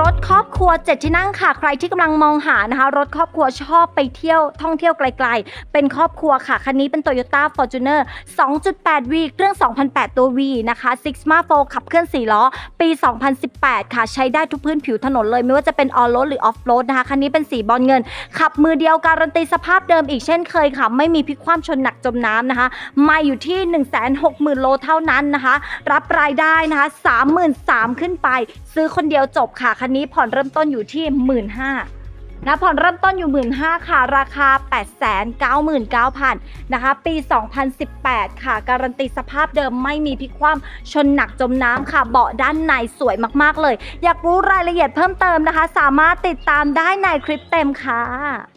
รถครอบครัวเจ็ดที่นั่งค่ะ ใครที่กำลังมองหานะคะ รถครอบครัวชอบไปเที่ยวท่องเที่ยวไกล ๆ เป็นครอบครัวค่ะ คันนี้เป็น Toyota Fortuner 2.8V เครื่อง 2008 ตัว V นะคะ Sigma 4ขับเคลื่อน4ล้อ ปี 2018 ค่ะ ใช้ได้ทุกพื้นผิวถนนเลย ไม่ว่าจะเป็น on road หรือ off road นะคะ คันนี้เป็นสีบอลเงิน ขับมือเดียวการันตีสภาพเดิมอีกเช่นเคยค่ะ ไม่มีพลิกคว่ำชนหนักจมน้ำนะคะ มาอยู่ที่ 160,000 โลเท่านั้นนะคะ รับรายได้นะคะ 33,000 ขึ้นไป ซื้อคนเดียวจบค่ะคันนี้ผ่อนเริ่มต้นอยู่ที่ 1 5ื่นนะผ่อนเริ่มต้นอยู่ 1 5ื่นค่ะ ราคา 899,000นะคะ ปี 2018 ค่ะ การันตีสภาพเดิมไม่มีพลิกคว่ำชนหนักจมน้ำค่ะ เบาะด้านในสวยมากๆเลย อยากรู้รายละเอียดเพิ่มเติมนะคะ สามารถติดตามได้ในคลิปเต็มค่ะ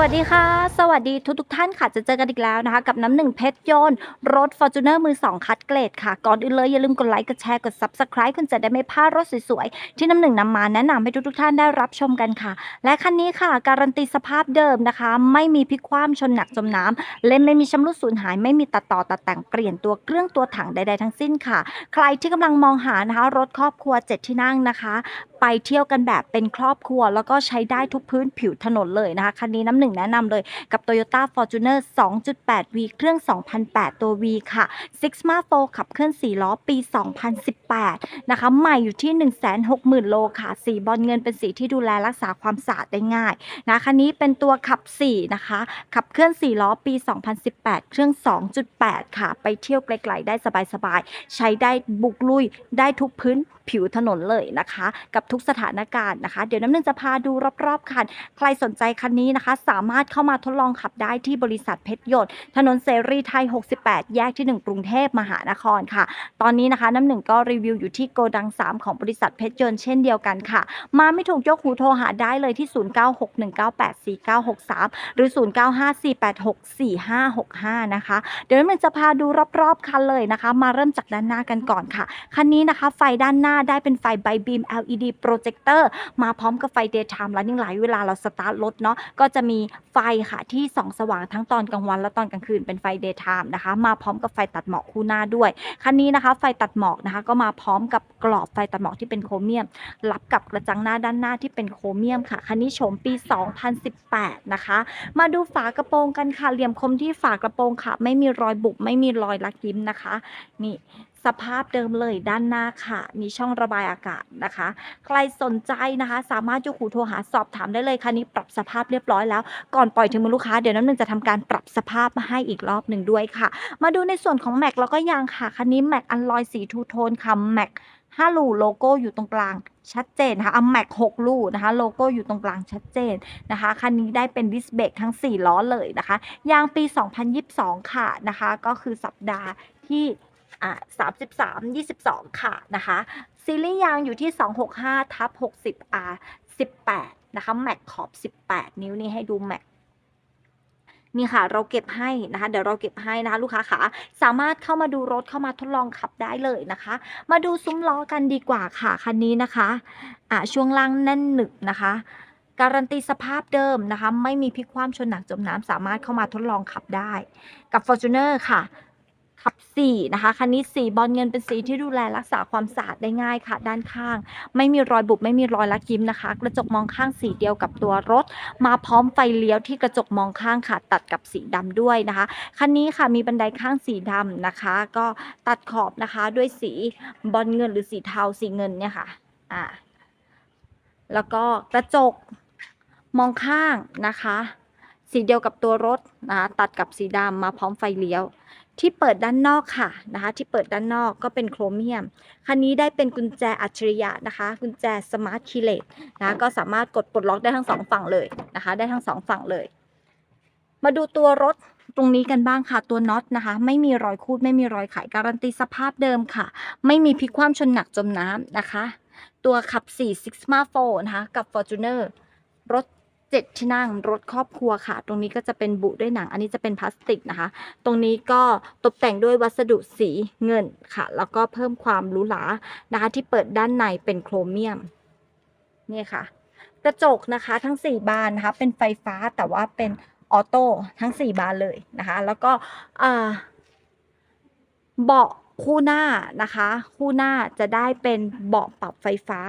วัสดีค่ะ สวัสดีทุกทุกท่านค่ะ จะเจอกันอีกแล้วนะคะ กับน้ำหนึ่งเพชรยนต์รถ f o r t u n e r มือ 2 คัดเกรดค่ะ ก่อนอื่นเลยอย่าลืมกดไลค์ กดแชร์ กด Subscribe คุณจะได้ไม่พลาดรถสวยๆ ที่น้ำหนึ่งนำมาแนะนำให้ทุกๆท่านได้รับชมกันค่ะ และคันนี้ค่ะ การันตีสภาพเดิมนะคะ ไม่มีพลิกคว่ำชนหนักจมน้ำเล่นไม่มีชำรุดสูญหาย ไม่มีตัดต่อตัดแต่งเปลี่ยนตัวเครื่องตัวถังใด ๆ ทั้งสิ้นค่ะ ใครที่กำลังมองหานะคะรถครอบครัว 7 ที่นั่งนะคะ ไปเที่ยวกันแบบเป็นครอบครัว แล้วก็ใช้ได้ทุกพื้นผิวถนนเลยนะคะ คันนี้น้ำหนึ่งแนะนำเลยกับ Toyota Fortuner 2.8V เครื่อง 2008 ตัว V ค่ะ Sigma 4ขับเคลื่อน 4 ล้อปี 2018 นะคะ ใหม่อยู่ที่ 160,000 โลค่ะ สีบอลเงินเป็นสีที่ดูแลรักษาความสะอาดได้ง่ายนะคันนี้เป็นตัวขับ 4 นะคะ ขับเคลื่อน 4 ล้อปี 2018 เครื่อง 2.8 ค่ะ ไปเที่ยวไกลๆได้สบายๆ ใช้ได้บุกลุยได้ทุกพื้น ผิวถนนเลยนะคะ กับทุกสถานการณ์นะคะ เดี๋ยวน้ำหนึ่งจะพาดูรอบๆคัน ใครสนใจคันนี้นะคะ สามารถเข้ามาทดลองขับได้ที่บริษัทเพชรยนต์ถนนเสรีไทย 68 แยกที่ 1 กรุงเทพมหานครค่ะ ตอนนี้นะคะน้ำหนึ่งก็รีวิวอยู่ที่โกดัง 3 ของบริษัทเพชรยนต์เช่นเดียวกันค่ะ มาไม่ถูกยกหูโทรหาได้เลยที่ 0961984963 หรือ 0954864565 นะคะ เดี๋ยวน้ำหนึ่งจะพาดูรอบๆคันเลยนะคะ มาเริ่มจากด้านหน้ากันก่อนค่ะ คันนี้นะคะไฟด้านหน้าได้เป็นไฟไบบีม LED projector มาพร้อมกับไฟ daytime running light เวลาเราสตาร์ทรถเนาะก็จะมีไฟค่ะที่ส่องสว่างทั้งตอนกลางวันและตอนกลางคืนเป็นไฟ daytime นะคะ มาพร้อมกับไฟตัดหมอกคู่หน้าด้วยคันนี้นะคะ ไฟตัดหมอกนะคะ ก็มาพร้อมกับกรอบไฟตัดหมอกที่เป็นโครเมียมรับกับกระจังหน้าด้านหน้าที่เป็นโครเมียมค่ะคันนี้โฉมปี 2018 นะคะ มาดูฝากระโปรงกันค่ะเหลี่ยมคมที่ฝากระโปรงค่ะ ไม่มีรอยบุบไม่มีรอยลักยิ้มนะคะ นี่ สภาพเดิมเลยด้านหน้าค่ะ มีช่องระบายอากาศนะคะ ใครสนใจนะคะ สามารถยกหูโทรหาสอบถามได้เลยคันนี้ปรับสภาพเรียบร้อยแล้ว ก่อนปล่อยถึงมือลูกค้าเดี๋ยวน้ำหนึ่งจะทำการปรับสภาพมาให้อีกรอบหนึ่งด้วยค่ะ มาดูในส่วนของแม็กแล้วก็ยางค่ะคันนี้แม็กอันลอยสีทูโทนค่ะแม็กห้าลูโลโก้อยู่ตรงกลางชัดเจนนะคะเอาแม็กหกลูนะคะ โลโก้อยู่ตรงกลางชัดเจนนะคะ คันนี้ได้เป็นดิสเบรกทั้ง 4 ล้อเลยนะคะ ยางปี 2022 ค่ะนะคะ ก็คือสัปดาห์ที่ อ่า33 22ค่ะนะคะซีรีส์ยางอยู่ที่265ทับ60 R 18นะคะแม็กขอบ18นิ้วนี่ให้ดูแม็กนี่ค่ะเราเก็บให้นะคะเดี๋ยวเราเก็บให้นะคะลูกค้าขาสามารถเข้ามาดูรถเข้ามาทดลองขับได้เลยนะคะ มาดูซุ้มล้อกันดีกว่าค่ะคันนี้นะคะอ่าช่วงล่างแน่นหนึบนะคะการันตีสภาพเดิมนะคะ ไม่มีพลิกคว่ำชนหนักจมน้ำสามารถเข้ามาทดลองขับได้ กับ Fortuner ค่ะ ขับสีนะคะคันนี้สีบอลเงินเป็นสีที่ดูแลรักษาความสะอาดได้ง่ายค่ะ ด้านข้าง ไม่มีรอยบุบไม่มีรอยลักยิ้มนะคะ กระจกมองข้างสีเดียวกับตัวรถ มาพร้อมไฟเลี้ยวที่กระจกมองข้างค่ะ ตัดกับสีดำด้วยนะคะคันนี้ค่ะมีบันไดข้างสีดำนะคะ ก็ตัดขอบนะคะด้วยสีบอลเงินหรือสีเทาสีเงินเนี่ยค่ะอ่าแล้วก็กระจกมองข้างนะคะ สีเดียวกับตัวรถนะะตัดกับสีดำมาพร้อมไฟเลี้ยว ที่เปิดด้านนอกค่ะนะคะที่เปิดด้านนอกก็เป็นโครเมียม คันนี้ได้เป็นกุญแจอัจฉริยะนะคะ กุญแจสมาร์ทคีเลตนะก็สามารถกดปลดล็อกได้ทั้งสองฝั่งเลยนะคะ ได้ทั้งสองฝั่งเลย มาดูตัวรถตรงนี้กันบ้างค่ะตัวน็อตนะคะ ไม่มีรอยคูดไม่มีรอยไขการันตีสภาพเดิมค่ะ ไม่มีพลิกคว่ำชนหนักจมน้ำนะคะ ตัวขับ4 Sigma 4นะคะกับ Fortuner รถ เจ็ดที่นั่งรถครอบครัวค่ะ ตรงนี้ก็จะเป็นบุด้วยหนัง อันนี้จะเป็นพลาสติกนะคะ ตรงนี้ก็ตกแต่งด้วยวัสดุสีเงินค่ะ แล้วก็เพิ่มความหรูหรานะคะที่เปิดด้านในเป็นโครเมียมนี่ค่ะ กระจกนะคะทั้ง 4 บานนะคะ เป็นไฟฟ้าแต่ว่าเป็นออโต้ทั้ง 4 บานเลยนะคะ แล้วก็เบาะ คู่หน้านะคะ คู่หน้าจะได้เป็นเบาะปรับไฟฟ้า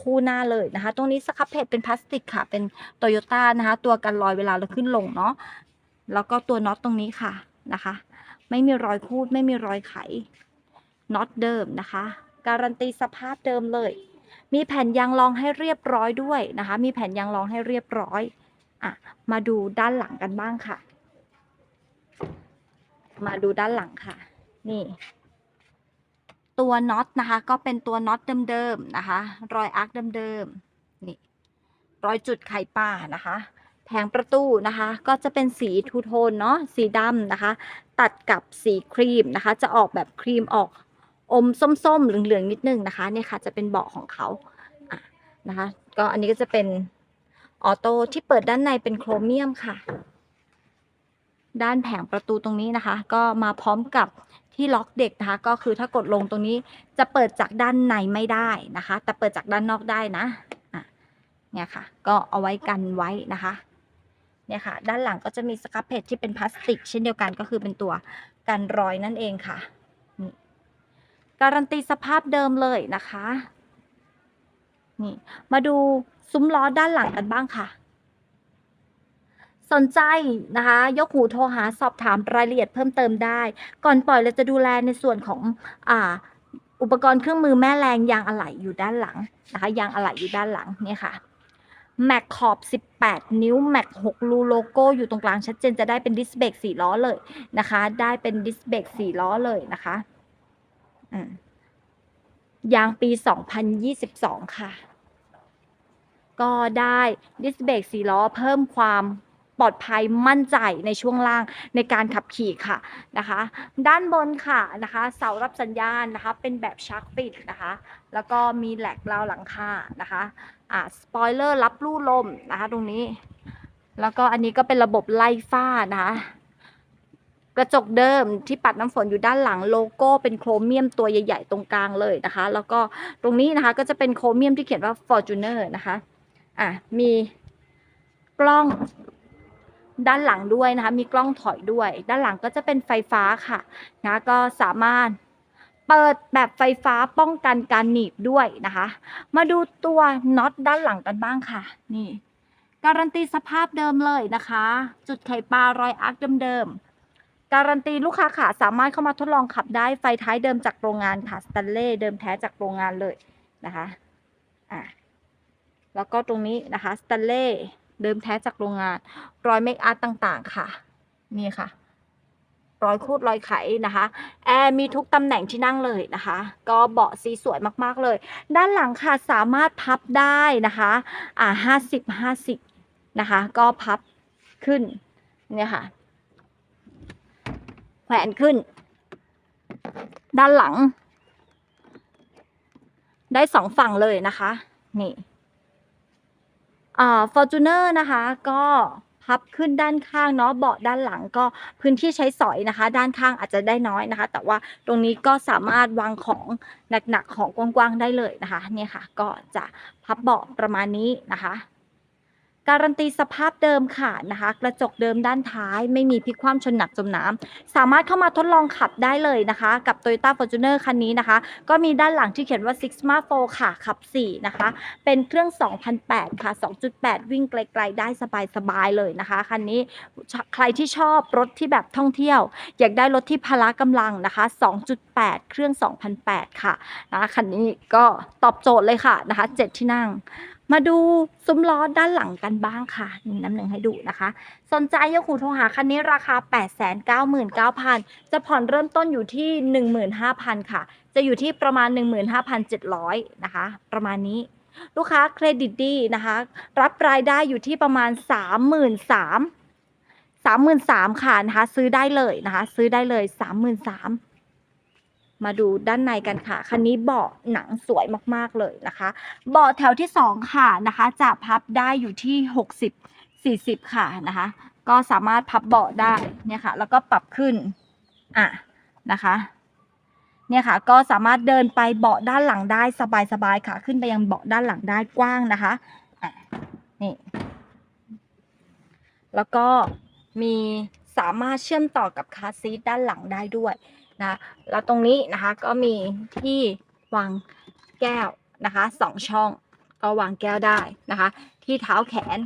คู่หน้าเลยนะคะ ตรงนี้สครับเพจเป็นพลาสติกค่ะ เป็นโตโยต้านะคะ ตัวกันรอยเวลาเราขึ้นลงเนาะแล้วก็ตัวน็อตตรงนี้ค่ะนะคะ ไม่มีรอยคูดไม่มีรอยไขน็อตเดิมนะคะ การันตีสภาพเดิมเลย มีแผ่นยางรองให้เรียบร้อยด้วยนะคะ มีแผ่นยางรองให้เรียบร้อยอะมาดูด้านหลังกันบ้างค่ะ มาดูด้านหลังค่ะ นี่ ตัวน็อตนะคะ ก็เป็นตัวน็อตเดิมๆนะคะ รอยอาร์คเดิมๆนี่รอยจุดไข่ป่านะคะ แผงประตูนะคะ ก็จะเป็นสีทูโทนเนาะสีดำนะคะ ตัดกับสีครีมนะคะ จะออกแบบครีมออกอมส้มๆเหลืองๆนิดนึงนะคะเนี่ยค่ะจะเป็นเบาะของเขาอะนะคะ ก็อันนี้ก็จะเป็นออโต้ที่เปิดด้านในเป็นโครเมียมค่ะ ด้านแผงประตูตรงนี้นะคะ ก็มาพร้อมกับ ที่ล็อกเด็กนะคะก็คือถ้ากดลงตรงนี้จะเปิดจากด้านในไม่ได้นะคะ แต่เปิดจากด้านนอกได้นะอะเนี่ยค่ะ ก็เอาไว้กันไว้นะคะเนี่ยค่ะ ด้านหลังก็จะมีสครับเพจที่เป็นพลาสติก เช่นเดียวกันก็คือเป็นตัวกันรอยนั่นเองค่ะนี่การันตีสภาพเดิมเลยนะคะ นี่ มาดูซุ้มล้อด้านหลังกันบ้างค่ะ สนใจนะคะ ยกหูโทรหาสอบถามรายละเอียดเพิ่มเติมได้ ก่อนปล่อยเราจะดูแลในส่วนของอ่าอุปกรณ์เครื่องมือแม่แรงยางอะไหล่อยู่ด้านหลังนะคะยางอะไหล่อยู่ด้านหลังเนี่ยค่ะแม็กขอบ 18 นิ้วแม็ก6รูโลโก้อยู่ตรงกลางชัดเจนจะได้เป็นดิสเบรก4ล้อเลยนะคะ ได้เป็นดิสเบรก4ล้อเลยนะคะอืมยางปี 2022 ค่ะ ก็ได้ดิสเบรก4ล้อเพิ่มความ ปลอดภัยมั่นใจในช่วงล่างในการขับขี่ค่ะนะคะ ด้านบนค่ะนะคะ เสารับสัญญาณนะคะ เป็นแบบชักปิดนะคะ แล้วก็มีแหลกราวหลังคานะคะอ่าสปอยเลอร์รับลู่ลมนะคะ ตรงนี้ แล้วก็อันนี้ก็เป็นระบบไล่ฝ้านะคะกระจกเดิมที่ปัดน้ำฝนอยู่ด้านหลังโลโก้เป็นโครเมียมตัวใหญ่ ๆ ตรงกลางเลยนะคะ แล้วก็ตรงนี้นะคะก็จะเป็นโครเมียมที่เขียนว่า Fortuner นะคะ อะ มีกล้อง ด้านหลังด้วยนะคะ มีกล้องถอยด้วย ด้านหลังก็จะเป็นไฟฟ้าค่ะนะก็สามารถเปิดแบบไฟฟ้าป้องกันการหนีบด้วยนะคะ มาดูตัวน็อตด้านหลังกันบ้างค่ะ นี่ การันตีสภาพเดิมเลยนะคะ จุดไข่ปลารอยอาร์คเดิมๆการันตีลูกค้าค่ะสามารถเข้ามาทดลองขับได้ไฟท้ายเดิมจากโรงงานค่ะสแตนเล่เดิมแท้จากโรงงานเลยนะคะอะแล้วก็ตรงนี้นะคะสแตนเล่ เดิมแท้จากโรงงาน รอยเมคอาร์ตต่างๆ ค่ะ นี่ค่ะ รอยคูดรอยไขนะคะ แอร์มีทุกตำแหน่งที่นั่งเลยนะคะ ก็เบาะสีสวยมากๆเลย ด้านหลังค่ะสามารถพับได้นะคะ อ่าห้าสิบห้าสิบนะคะ ก็พับขึ้น เนี่ยค่ะ แขวนขึ้น ด้านหลัง ได้สองฝั่งเลยนะคะ นี่ ฟอร์จูเนอร์นะคะก็พับขึ้นด้านข้างเนาะเบาะด้านหลังก็พื้นที่ใช้สอยนะคะ ด้านข้างอาจจะได้น้อยนะคะ แต่ว่าตรงนี้ก็สามารถวางของหนักๆของกว้างๆได้เลยนะคะเนี่ยค่ะ ก็จะพับเบาะประมาณนี้นะคะ การันตีสภาพเดิมค่ะนะคะ กระจกเดิมด้านท้าย ไม่มีพลิกคว่ำชนหนักจมน้ำสามารถเข้ามาทดลองขับได้เลยนะคะ กับ Toyota Fortuner คันนี้นะคะ ก็มีด้านหลังที่เขียนว่า Sigma 4ค่ะ ขับ 4 นะคะ เป็นเครื่อง 2008 ค่ะ 2.8 วิ่งไกลๆ ได้สบายๆ เลยนะคะ คันนี้ใครที่ชอบรถที่แบบท่องเที่ยว อยากได้รถที่พละกำลังนะคะ 2.8 เครื่อง 2008 ค่ะนะคะคันนี้ก็ตอบโจทย์เลยค่ะนะคะ 7 ที่นั่ง มาดูซุ้มล้อด้านหลังกันบ้างค่ะนี่น้ำหนึ่งให้ดูนะคะ สนใจยกหูโทรหาคันนี้ราคา 899,000 จะผ่อนเริ่มต้นอยู่ที่ 15,000 ค่ะ จะอยู่ที่ประมาณ 15,700 นะคะ ประมาณนี้ ลูกค้าเครดิตดีนะคะ รับรายได้อยู่ที่ประมาณ 33,000 33,000ค่ะนะคะ ซื้อได้เลยนะคะ ซื้อได้เลย 33,000 มาดูด้านในกันค่ะ คันนี้เบาะหนังสวยมากๆเลยนะคะ เบาะแถวที่ 2 ค่ะนะคะจะพับได้อยู่ที่ 60 40 ค่ะนะคะ ก็สามารถพับเบาะได้เนี่ยค่ะ แล้วก็ปรับขึ้นอะนะคะเนี่ยค่ะก็สามารถเดินไปเบาะด้านหลังได้สบายๆค่ะ ขึ้นไปยังเบาะด้านหลังได้กว้างนะคะอะนี่แล้วก็มีสามารถเชื่อมต่อกับคาซีทด้านหลังได้ด้วย นะ แล้วตรงนี้นะคะก็มีที่วางแก้วนะคะสองช่องก็วางแก้วได้นะคะ ที่เท้าแขน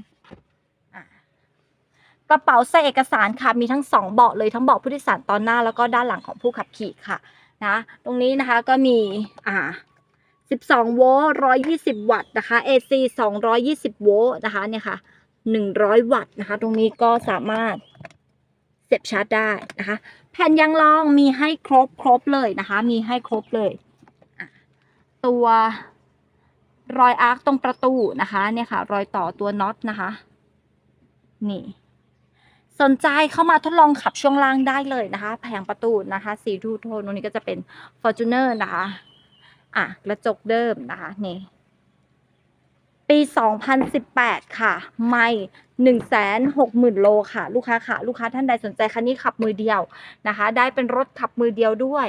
กระเป๋าใส่เอกสารค่ะมีทั้งสองเบาะเลยทั้งเบาะผู้โดยสารตอนหน้าแล้วก็ด้านหลังของผู้ขับขี่ค่ะนะตรงนี้นะคะก็มีอ่า12 โวลต์120 วัตต์นะคะ AC 220 โวลต์นะคะเนี่ยค่ะ 100 วัตต์นะคะ ตรงนี้ก็สามารถ เสียบชาร์จได้นะคะ แผ่นยางรองมีให้ครบครบเลยนะคะ มีให้ครบเลย ตัวรอยอาร์คตรงประตูนะคะเนี่ยค่ะ รอยต่อตัวน็อตนะคะ นี่ สนใจเข้ามาทดลองขับช่วงล่างได้เลยนะคะ แผงประตูนะคะสีทูโทนตรงนี้ก็จะเป็น Fortuner นะคะ อะกระจกเดิมนะคะนี่ ปี 2018 ค่ะ ไม่160,000 โลค่ะ ลูกค้าค่ะ ลูกค้าท่านใดสนใจคันนี้ขับมือเดียวนะคะ ได้เป็นรถขับมือเดียวด้วย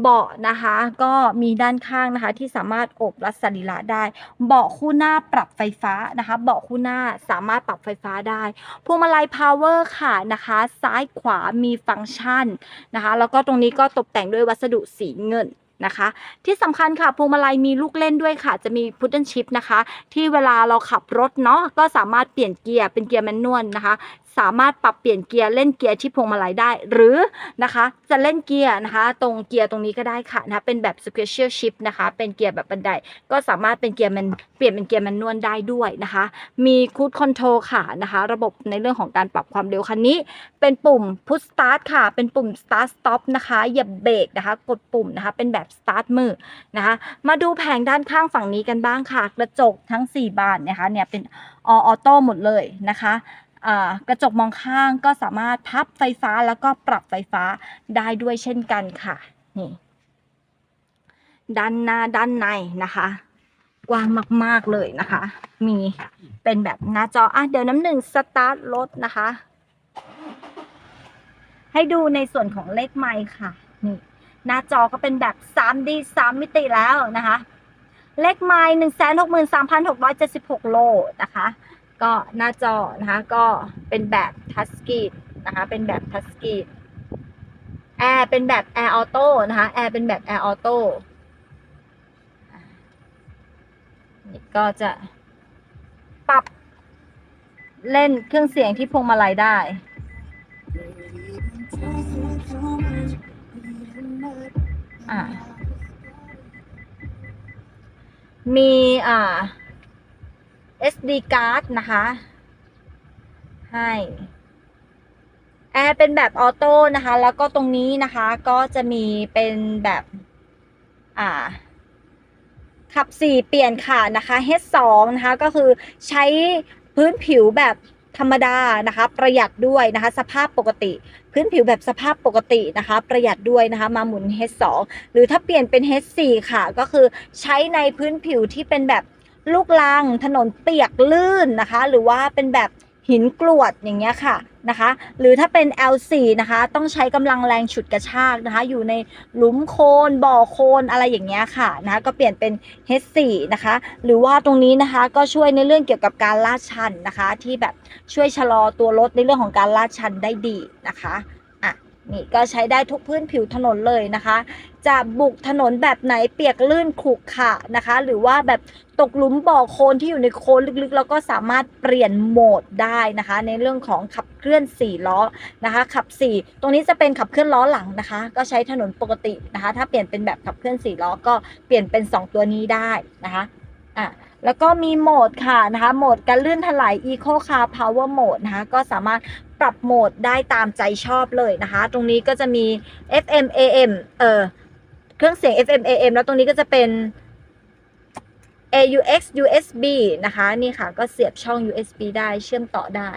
เบาะนะคะ ก็มีด้านข้างนะคะ ที่สามารถอบรัดสรีระได้ เบาะคู่หน้าปรับไฟฟ้านะคะ เบาะคู่หน้าสามารถปรับไฟฟ้าได้พวงมาลัยพาวเวอร์ค่ะนะคะ ซ้ายขวามีฟังก์ชันนะคะ แล้วก็ตรงนี้ก็ตกแต่งด้วยวัสดุสีเงิน นะคะ ที่สำคัญค่ะพวงมาลัยมีลูกเล่นด้วยค่ะ จะมีพุท d นชิพนะคะ ที่เวลาเราขับรถเนาะก็สามารถเปลี่ยนเกียร์เป็นเกียร์แมนนวลนะคะ สามารถปรับเปลี่ยนเกียร์เล่นเกียร์ที่พวงมาลัยได้ หรือนะคะจะเล่นเกียร์นะคะตรงเกียร์ตรงนี้ก็ได้ค่ะนะคะเป็นแบบ special shift นะคะเป็นเกียร์แบบบันไดก็สามารถเป็นเกียร์แมนเปลี่ยนเป็นเกียร์แมนนวลได้ด้วยนะคะ มีคูดคอนโทรลค่ะนะคะ ระบบในเรื่องของการปรับความเร็วคันนี้ เป็นปุ่ม push start ค่ะ เป็นปุ่ม start stop นะคะเหยียบเบรกนะคะ กดปุ่มนะคะ เป็นแบบ start มือนะคะ มาดูแผงด้านข้างฝั่งนี้กันบ้างค่ะ กระจกทั้ง 4 บานนะคะเนี่ยเป็นออโต้หมดเลยนะคะ กระจกมองข้างก็สามารถพับไฟฟ้าแล้วก็ปรับไฟฟ้าได้ด้วยเช่นกันค่ะนี่ด้านหน้าด้านในนะคะ กว้างมาก ๆ เลยนะคะ มีเป็นแบบหน้าจออะเดี๋ยวน้ำหนึ่งสตาร์ทรถนะคะ ให้ดูในส่วนของเลขไมค์ค่ะนี่หน้าจอก็เป็นแบบ 3D 3 มิติแล้วนะคะ เลขไมล์163,676โลนะคะ ก็หน้าจอนะคะก็เป็นแบบทัชสกรีนนะคะเป็นแบบทัชสกรีนแอร์เป็นแบบแอร์ออโต้นะคะแอร์เป็นแบบแอร์ออโต้นี่ก็จะปรับเล่นเครื่องเสียงที่พวงมาลัยได้ อ่ามีอ่า SD card นะคะ ให้แอร์เป็นแบบออโต้นะคะ แล้วก็ตรงนี้นะคะก็จะมีเป็นแบบ อ่า ขับ4เปลี่ยนค่ะนะคะ H2 นะคะ ก็คือใช้พื้นผิวแบบธรรมดานะคะ ประหยัดด้วยนะคะ สภาพปกติ พื้นผิวแบบสภาพปกตินะคะ ประหยัดด้วยนะคะ มาหมุน H2 หรือถ้าเปลี่ยนเป็น H4 ค่ะ ก็คือใช้ในพื้นผิวที่เป็นแบบ ลูกลังถนนเปียกลื่นนะคะ หรือว่าเป็นแบบหินกรวดอย่างเงี้ยค่ะนะคะ หรือถ้าเป็น L4 นะคะ ต้องใช้กำลังแรงฉุดกระชากนะคะ อยู่ในหลุมโคลนบ่อโคลนอะไรอย่างเงี้ยค่ะนะคะก็เปลี่ยนเป็น H4 นะคะ หรือว่าตรงนี้นะคะก็ช่วยในเรื่องเกี่ยวกับการลาดชันนะคะ ที่แบบช่วยชะลอตัวรถในเรื่องของการลาดชันได้ดีนะคะอะ นี่ก็ใช้ได้ทุกพื้นผิวถนนเลยนะคะ จะบุกถนนแบบไหนเปียกลื่นขรุขระนะคะ หรือว่าแบบตกหลุมบ่อโคลนที่อยู่ในโคลนลึกๆ แล้วก็สามารถเปลี่ยนโหมดได้นะคะ ในเรื่องของขับเคลื่อน 4 ล้อนะคะ ขับ 4 ตรงนี้จะเป็นขับเคลื่อนล้อหลังนะคะ ก็ใช้ถนนปกตินะคะ ถ้าเปลี่ยนเป็นแบบขับเคลื่อน 4 ล้อก็เปลี่ยนเป็น 2 ตัวนี้ได้นะคะอะแล้วก็มีโหมดค่ะนะคะ โหมดการลื่นถลาย Eco Car Power Mode นะคะ ก็สามารถ ปรับโหมดได้ตามใจชอบเลยนะคะ ตรงนี้ก็จะมี FM AM เออเครื่องเสียง FM AM แล้วตรงนี้ก็จะเป็น AUX USB นะคะ นี่ค่ะก็เสียบช่อง USB ได้เชื่อมต่อได้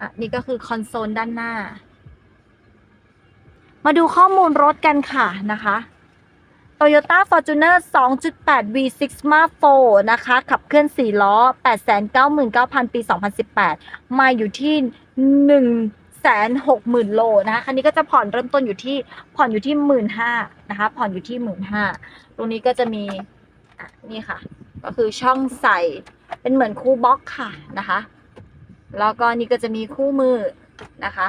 อะ นี่ก็คือคอนโซลด้านหน้า มาดูข้อมูลรถกันค่ะนะคะ Toyota Fortuner 2.8 V6 Smart 4นะคะ ขับเคลื่อน 4 ล้อ 899,000 ปี 2018 มาอยู่ที่ 160,000 โลนะคะ คันนี้ก็จะผ่อนเริ่มต้นอยู่ที่ผ่อนอยู่ที่ 15,000นะคะ ผ่อนอยู่ที่ 15,000ตรงนี้ก็จะมีอะนี่ค่ะ ก็คือช่องใส่เป็นเหมือนคู่บล็อกค่ะนะคะ แล้วก็นี่ก็จะมีคู่มือนะคะ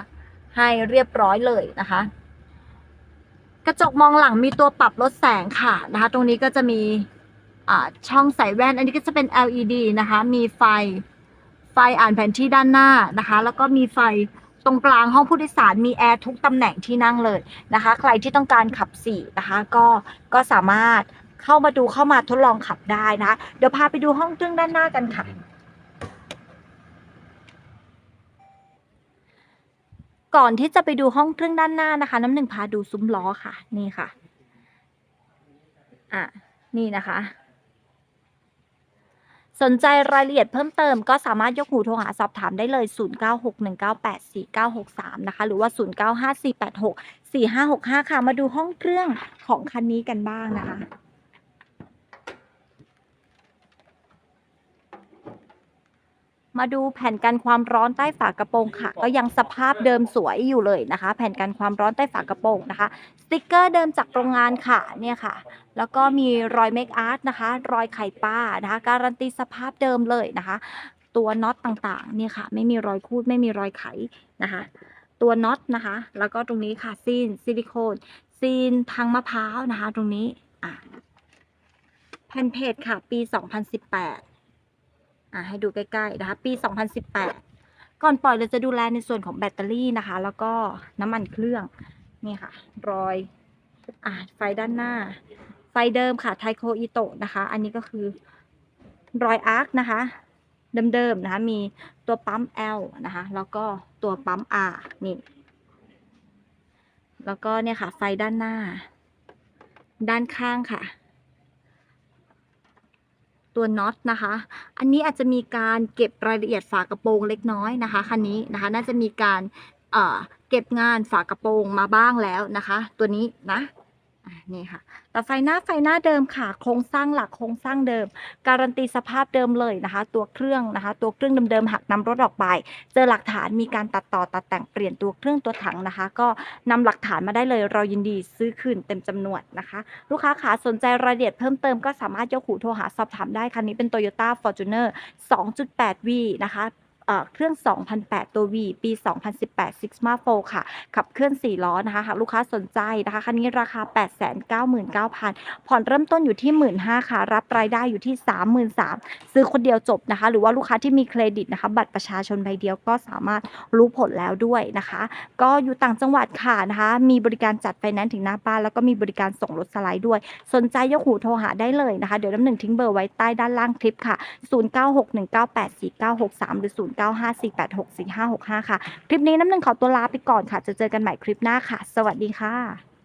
ให้เรียบร้อยเลยนะคะ กระจกมองหลังมีตัวปรับลดแสงค่ะนะคะ ตรงนี้ก็จะมีช่องใส่แว่น อันนี้ก็จะเป็น LED นะคะ มีไฟไฟอ่านแผนที่ด้านหน้านะคะ แล้วก็มีไฟตรงกลางห้องผู้โดยสารมีแอร์ทุกตำแหน่งที่นั่งเลยนะคะ ใครที่ต้องการขับสี่นะคะ ก็ก็สามารถเข้ามาดูเข้ามาทดลองขับได้นะคะ เดี๋ยวพาไปดูห้องเครื่องด้านหน้ากันค่ะ ก่อนที่จะไปดูห้องเครื่องด้านหน้านะคะ น้ำหนึ่งพาดูซุ้มล้อค่ะ นี่ค่ะ อะ นี่นะคะ สนใจรายละเอียดเพิ่มเติมก็สามารถยกหูโทรหาสอบถามได้เลย 0961984963 นะคะ หรือว่า 0954864565 ค่ะ มาดูห้องเครื่องของคันนี้กันบ้างนะคะ มาดูแผ่นกันความร้อนใต้ฝากระโปรงค่ะ ก็ยังสภาพเดิมสวยอยู่เลยนะคะ แผ่นกันความร้อนใต้ฝากระโปรงนะคะสติกเกอร์เดิมจากโรงงานค่ะเนี่ยค่ะ แล้วก็มีรอยเมคอาร์ตนะคะ รอยไข่ป้านะคะ การันตีสภาพเดิมเลยนะคะ ตัวน็อตต่างๆเนี่ยค่ะ ไม่มีรอยคูดไม่มีรอยไขนะคะ ตัวน็อตนะคะ แล้วก็ตรงนี้ค่ะซีนซิลิโคนซีนทางมะพร้าวนะคะ ตรงนี้อะแผ่นเพจค่ะ ปี 2018 อะให้ดูใกล้ๆนะคะ ปี 2018 ก่อนปล่อยเราจะดูแลในส่วนของแบตเตอรี่นะคะ แล้วก็น้ำมันเครื่อง นี่ค่ะ รอยอะไฟด้านหน้า ไฟเดิมค่ะไทโคอิโตะนะคะ อันนี้ก็คือรอยอาร์คนะคะ เดิมๆนะคะ มีตัวปั๊ม L นะคะ แล้วก็ตัวปั๊ม R นี่ แล้วก็เนี่ยค่ะ ไฟด้านหน้า ด้านข้างค่ะ ตัวน็อตนะคะ อันนี้อาจจะมีการเก็บรายละเอียดฝากระโปรงเล็กน้อยนะคะคันนี้นะคะน่าจะมีการเก็บงานฝากระโปรงมาบ้างแล้วนะคะ ตัวนี้นะนี่ค่ะ แต่ไฟหน้าไฟหน้าเดิมค่ะโครงสร้างหลักโครงสร้างเดิม การันตีสภาพเดิมเลยนะคะ ตัวเครื่องนะคะ ตัวเครื่องเดิมๆหักนำรถออกไป เจอหลักฐานมีการตัดต่อตัดแต่งเปลี่ยนตัวเครื่องตัวถังนะคะ ก็นำหลักฐานมาได้เลยเรายินดีซื้อคืนเต็มจำนวนนะคะ ลูกค้าขาสนใจรายละเอียดเพิ่มเติมก็สามารถยกหูโทรหาสอบถามได้คันนี้เป็น Toyota Fortuner 2.8V นะคะ เครื่อง 2008 ตัว V ปี 2018 Sigma 4ค่ะ ขับเคลื่อน 4 ล้อนะคะ หากลูกค้าสนใจนะคะคันนี้ราคา 899,000 ผ่อนเริ่มต้นอยู่ที่ 15,000ค่ะ รับรายได้อยู่ที่ 33,000 ซื้อคนเดียวจบนะคะ หรือว่าลูกค้าที่มีเครดิตนะคะ บัตรประชาชนใบเดียวก็สามารถรู้ผลแล้วด้วยนะคะ ก็อยู่ต่างจังหวัดค่ะนะคะ มีบริการจัดไฟแนนซ์ถึงหน้าบ้าน แล้วก็มีบริการส่งรถสไลด์ด้วย สนใจยกหูโทรหาได้เลยนะคะ เดี๋ยวน้ำหนึ่งทิ้งเบอร์ไว้ใต้ด้านล่างคลิปค่ะ 0961984963 หรือ0954864565 ค่ะ คลิปนี้น้ำหนึ่งขอตัวลาไปก่อนค่ะ จะเจอกันใหม่คลิปหน้าค่ะ สวัสดีค่ะ